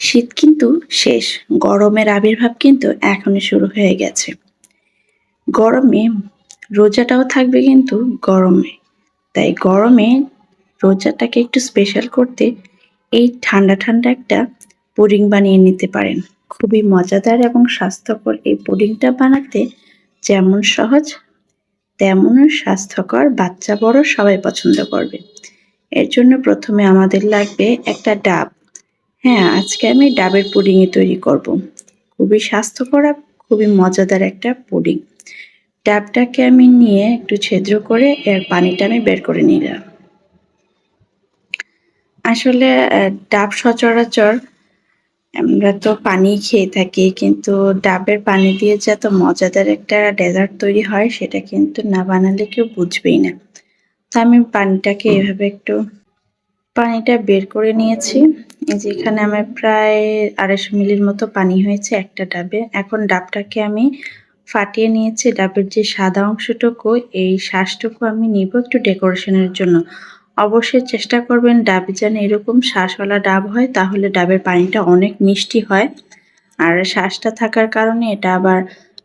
শীত কিন্তু শেষ। গরমের আবির্ভাব কিন্তু এখনই শুরু হয়ে গেছে। গরমে রোজাটাও থাকবে কিন্তু গরমে। তাই গরমে রোজাটাকে একটু স্পেশাল করতে এই ঠান্ডা ঠান্ডা একটা পুডিং বানিয়ে নিতে পারেন। খুবই মজাদার এবং স্বাস্থ্যকর এই পুডিংটা বানাতে যেমন সহজ তেমন স্বাস্থ্যকর বাচ্চা বড় সবাই পছন্দ করবে। এর জন্য প্রথমে আমাদের লাগবে একটা ডাব। হ্যাঁ আজকে আমি ডাবের পুডিংই তৈরি করব। খুবই স্বাস্থ্যকর খুবই মজাদার একটা পুডিং। ডাবটাকে আমি নিয়ে একটু ছেদ্র করে এর পানিটা আমি বের করে নিলাম। আসলে ডাব সচরাচর আমরা তো পানি খেয়ে থাকি, কিন্তু ডাবের পানি দিয়ে যে এত মজাদার একটা ডেজার্ট তৈরি হয়, সেটা কিন্তু না বানালে কেউ বুঝবেই না। তো আমি পানিটাকে এভাবে একটু, পানিটা বের করে নিয়েছি। এই যে আমার প্রায় আড়াইশো মিলির মতো পানি হয়েছে একটা ডাবে। এখন ডাবটাকে আমি ফাটিয়ে নিয়েছি, ডাবের যে সাদা অংশটুকু, এই শ্বাসটুকু আমি নিব একটু ডেকোরেশনের জন্য। অবশ্যই চেষ্টা করবেন ডাবে যেন এরকম শ্বাসওয়ালা ডাব হয়, তাহলে ডাবের পানিটা অনেক মিষ্টি হয়। আর শ্বাসটা থাকার কারণে এটা আবার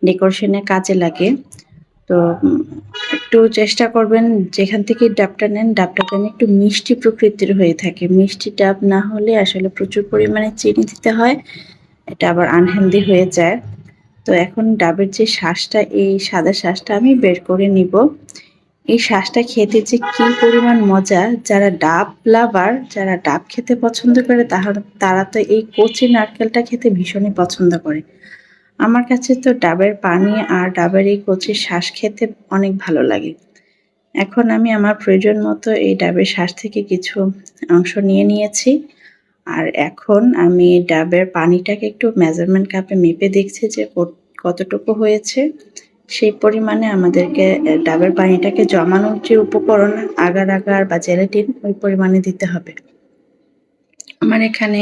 ডেকোরেশনে কাজে লাগে। তো একটু চেষ্টা করবেন যেখান থেকে ডাবটা নেন, ডাবটা যেন একটু মিষ্টি প্রকৃতির হয়ে থাকে। মিষ্টি ডাব না হলে আসলে প্রচুর পরিমাণে চিনি দিতে হয়, এটা আবার আনহেলদি হয়ে যায়। তো এখন ডাবের যে শ্বাসটা, এই সাদা শ্বাসটা আমি বের করে নিব। এই শ্বাসটা খেতে যে কি পরিমাণ মজা, যারা ডাব লাভার, যারা ডাব খেতে পছন্দ করে তাহলে তারা তো এই কচি নারকেলটা খেতে ভীষণই পছন্দ করে। আমার কাছে তো ডাবের পানি আর ডাবের এই কচির শ্বাস খেতে অনেক ভালো লাগে। এখন আমি আমার প্রয়োজন মতো এই ডাবের শ্বাস থেকে কিছু অংশ নিয়ে নিয়েছি। আর এখন আমি ডাবের পানিটাকে একটু মেজারমেন্ট কাপে মেপে দেখছি যে কতটুকু হয়েছে। সেই পরিমাণে আমাদেরকে ডাবের পানিটাকে জমানোর যে উপকরণ, আগার আগার বা জেলেটিন ওই পরিমাণে দিতে হবে। আমার এখানে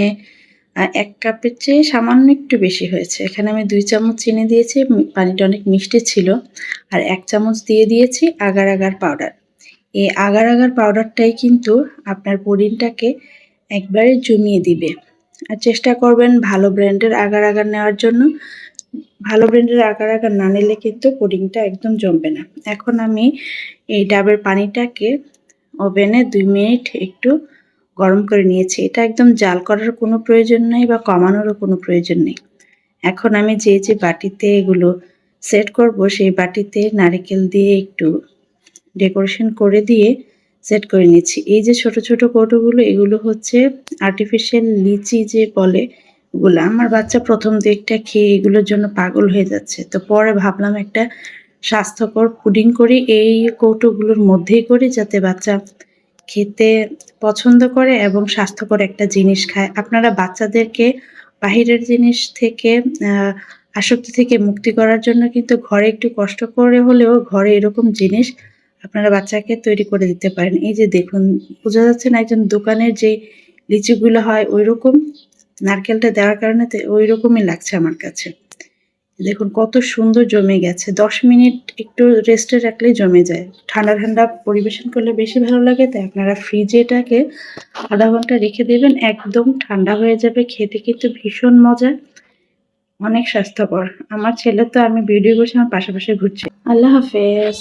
এক কাপের চেয়ে সামান্য একটু বেশি হয়েছে। এখানে আমি দুই চামচ চিনি দিয়েছি পানিটা অনেক মিষ্টি ছিল। আর এক চামচ দিয়ে দিয়েছি আগার আগার পাউডার। এই আগার আগার পাউডারটাই কিন্তু আপনার পুডিংটাকে একবারে জমিয়ে দিবে। আর চেষ্টা করবেন ভালো ব্র্যান্ডের আগার আগার নেওয়ার জন্য। ভালো ব্র্যান্ডের আগার আগার না নিলে কিন্তু পুডিংটা একদম জমবে না। এখন আমি এই ডাবের পানিটাকে ওভেনে দুই মিনিট একটু গরম করে নিয়েছি। এটা একদম জাল করার কোনো প্রয়োজন নেই বা কমানোরও কোনো প্রয়োজন নেই। এখন আমি যে যে বাটিতে এগুলো সেট করব, সেই বাটিতে নারিকেল দিয়ে একটু ডেকোরেশন করে দিয়ে সেট করে নিচ্ছি। এই যে ছোট ছোট কৌটোগুলো, এগুলো হচ্ছে আর্টিফিশিয়াল লিচি যে বলে ওগুলো। আমার বাচ্চা প্রথম দিকটা খেয়ে এগুলোর জন্য পাগল হয়ে যাচ্ছে। তো পরে ভাবলাম একটা স্বাস্থ্যকর পুডিং করি, এই কৌটোগুলোর মধ্যেই করি যাতে বাচ্চা খেতে পছন্দ করে এবং স্বাস্থ্যকর একটা জিনিস খায়। আপনারা বাচ্চাদেরকে বাহিরের জিনিস থেকে আসক্তি থেকে মুক্তি করার জন্য কিন্তু ঘরে একটু কষ্ট করে হলেও ঘরে এরকম জিনিস আপনারা বাচ্চাকে তৈরি করে দিতে পারেন। এই যে দেখুন, বোঝা যাচ্ছে না একজন দোকানের যে লিচুগুলো হয় ওই রকম নারকেলটা দেওয়ার কারণে ওই রকমই লাগছে আমার কাছে। দেখুন, কত সুন্দর জমে গেছে। দশ মিনিট একটু রেস্টে রাখলেই জমে যায়। ঠান্ডা ঠান্ডা পরিবেশন করলে বেশি ভালো লাগে, তাই আপনারা ফ্রিজে এটাকে আধা ঘণ্টা রেখে দেবেন, একদম ঠান্ডা হয়ে যাবে, খেতে কিন্তু ভীষণ মজা, অনেক স্বাস্থ্যকর। আমার ছেলে তো আমি ভিডিও করছি, আমার পাশাপাশি ঘুরছি। আল্লাহ হাফেজ।